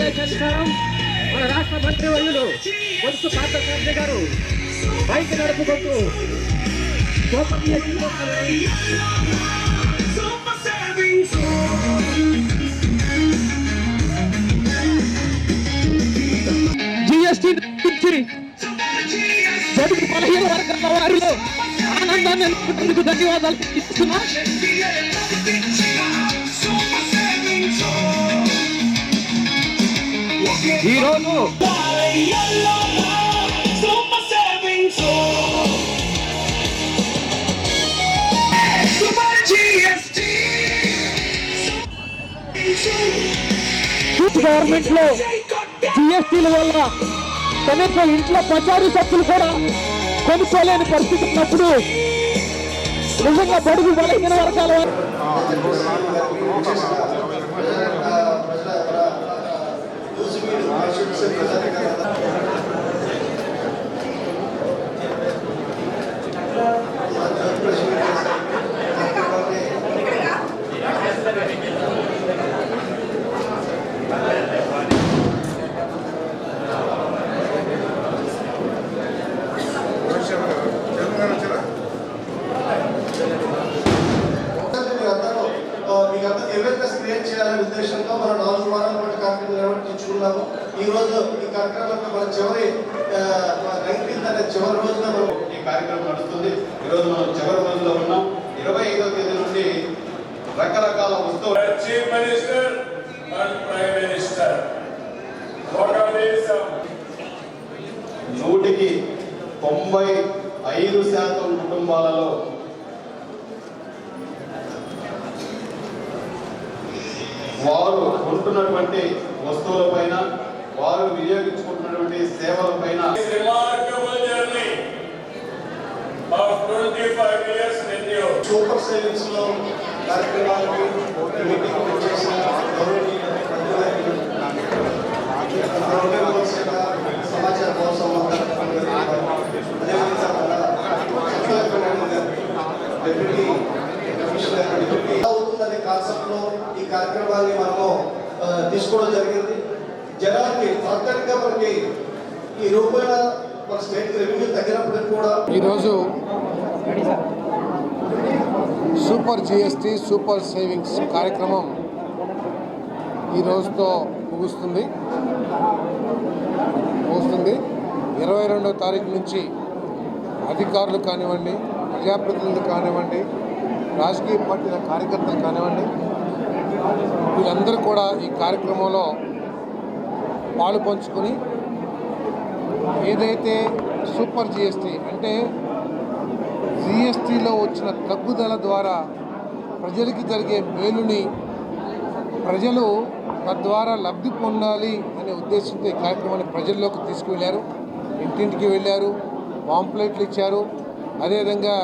ఆదేశానుసారం మన రాష్ట్ర మంత్రి వర్యులు బొత్సు పార్థసారథి గారు బైక్ నడుపుకుంటూ గోపనీయ జీవనాన్ని జిఎస్టీ బడుగు బలహీన వర్గాల వారిలో ఆనందాన్ని ధన్యవాదాలు ఇస్తున్నా ఈరోజు గవర్నమెంట్లో జిఎస్టీల వల్ల కనీసం ఇంట్లో పచారీ సబ్బులు కూడా కొనుక్కోలేని పరిస్థితి ఉన్నప్పుడు నిజంగా బడుగు బలహీన వర్గాల వారు అవేర్నెస్ క్రియేట్ చేయాలనే ఉద్దేశంతో మనం నాలుగు వారాల పాటు కార్యక్రమం నిర్వహించుకున్నాము ఈ రోజు ఈ కార్యక్రమంలో మన చివరి నైన్టీన్త్ అనే చివరి రోజున మనం ఈ కార్యక్రమం నడుస్తుంది. ఈరోజు మనం చివరి రోజులో ఉన్నాం. ఇరవై ఐదో తేదీ నుండి రకరకాల వస్తువులు um, నూటికి తొంభై ఐదు శాతం కుటుంబాలలో వారు కొంటున్నటువంటి వస్తువులపైన వారు వినియోగించుకుంటున్నటువంటి సేవలపైన This remarkable journey of 25 years with you. Super సేవింగ్స్లో కార్యక్రమాలకి మీటింగ్ చేసిన గౌరవనీయ మంత్రులకి, గౌరవనీయ శాఖ సమాచార గారు, డిప్యూటీ కమిషనర్ డిప్యూటీ ఎలా అవుతుందనే కాన్సెప్ట్లో ఈ కార్యక్రమాన్ని మనము తీసుకోవడం జరిగింది జనానికి మనకి ఈ రూపాయల మన స్టేట్ రెవెన్యూ కూడా ఈరోజు సూపర్ జిఎస్టీ సూపర్ సేవింగ్స్ కార్యక్రమం ఈ రోజుతో ముగుస్తుంది. ముగుస్తుంది. ఇరవై రెండవ తారీఖు నుంచి అధికారులు కానివ్వండి ప్రజాప్రతినిధులు కానివ్వండి రాజకీయ పార్టీల కార్యకర్తలు కానివ్వండి వీళ్ళందరూ కూడా ఈ కార్యక్రమంలో పాలు పంచుకొని ఏదైతే సూపర్ జిఎస్టీ అంటే జిఎస్టీలో వచ్చిన తగ్గుదల ద్వారా ప్రజలకి జరిగే మేలుని ప్రజలు తద్వారా లబ్ధి పొందాలి అనే ఉద్దేశంతో ఈ కార్యక్రమాన్ని ప్రజల్లోకి తీసుకువెళ్ళారు. ఇంటింటికి వెళ్ళారు పాంప్లెట్లు ఇచ్చారు. అదేవిధంగా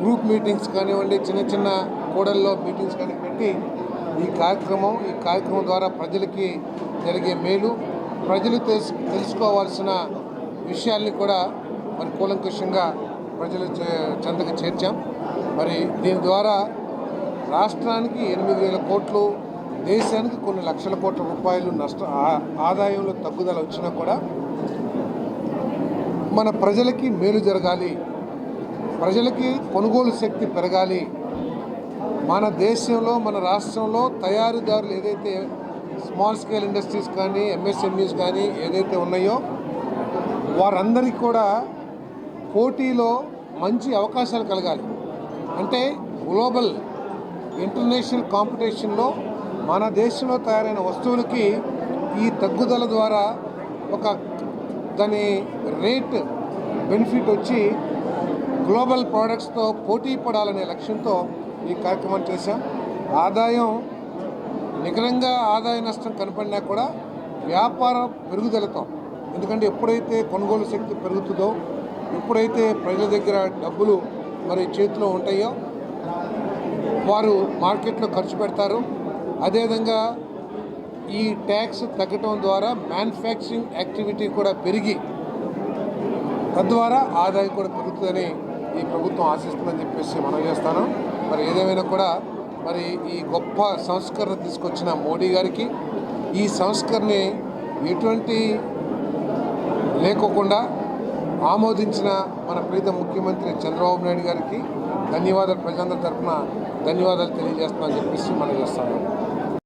గ్రూప్ మీటింగ్స్ కానివ్వండి చిన్న చిన్న కూడల్లో మీటింగ్స్ కానీ పెట్టి ఈ కార్యక్రమం ఈ కార్యక్రమం ద్వారా ప్రజలకి జరిగే మేలు ప్రజలు తెలుసు తెలుసుకోవాల్సిన విషయాల్ని కూడా మరి కూలంకషంగా ప్రజల చే- చెంతకు చేర్చాం. మరి దీని ద్వారా రాష్ట్రానికి ఎనిమిది వేల కోట్లు దేశానికి కొన్ని లక్షల కోట్ల రూపాయలు నష్ట ఆ- ఆదాయంలో తగ్గుదల వచ్చినా కూడా మన ప్రజలకి మేలు జరగాలి. ప్రజలకి కొనుగోలు శక్తి పెరగాలి. మన దేశంలో మన రాష్ట్రంలో తయారీదారులు ఏదైతే స్మాల్ స్కేల్ ఇండస్ట్రీస్ కానీ ఎంఎస్ఎంఈస్ కానీ ఏదైతే ఉన్నాయో వారందరికీ కూడా పోటీలో మంచి అవకాశాలు కలగాలి. అంటే గ్లోబల్ ఇంటర్నేషనల్ కాంపిటీషన్లో మన దేశంలో తయారైన వస్తువులకి ఈ తగ్గుదల ద్వారా ఒక దాని రేట్ బెనిఫిట్ వచ్చి గ్లోబల్ ప్రోడక్ట్స్తో పోటీ పడాలనే లక్ష్యంతో ఈ కార్యక్రమం చేశాం. ఆదాయం నికరంగా ఆదాయ నష్టం కనపడినా కూడా వ్యాపార పెరుగుదలతో ఎందుకంటే ఎప్పుడైతే కొనుగోలు శక్తి పెరుగుతుందో ఎప్పుడైతే ప్రజల దగ్గర డబ్బులు మరి చేతిలో ఉంటాయో వారు మార్కెట్లో ఖర్చు పెడతారు. అదేవిధంగా ఈ ట్యాక్స్ తగ్గటం ద్వారా మ్యానుఫ్యాక్చరింగ్ యాక్టివిటీ కూడా పెరిగి తద్వారా ఆదాయం కూడా పెరుగుతుందని ఈ ప్రభుత్వం ఆశిస్తుందని చెప్పేసి మనం చేస్తాను మరి ఏదేమైనా కూడా మరి ఈ గొప్ప సంస్కరణ తీసుకొచ్చిన మోడీ గారికి ఈ సంస్కరణ ఎటువంటి లేకోకుండా ఆమోదించిన మన ప్రీత ముఖ్యమంత్రి చంద్రబాబు నాయుడు గారికి ధన్యవాదాలు. ప్రజలందరి తరఫున ధన్యవాదాలు తెలియజేస్తున్నామని చెప్పేసి మనం చేస్తాము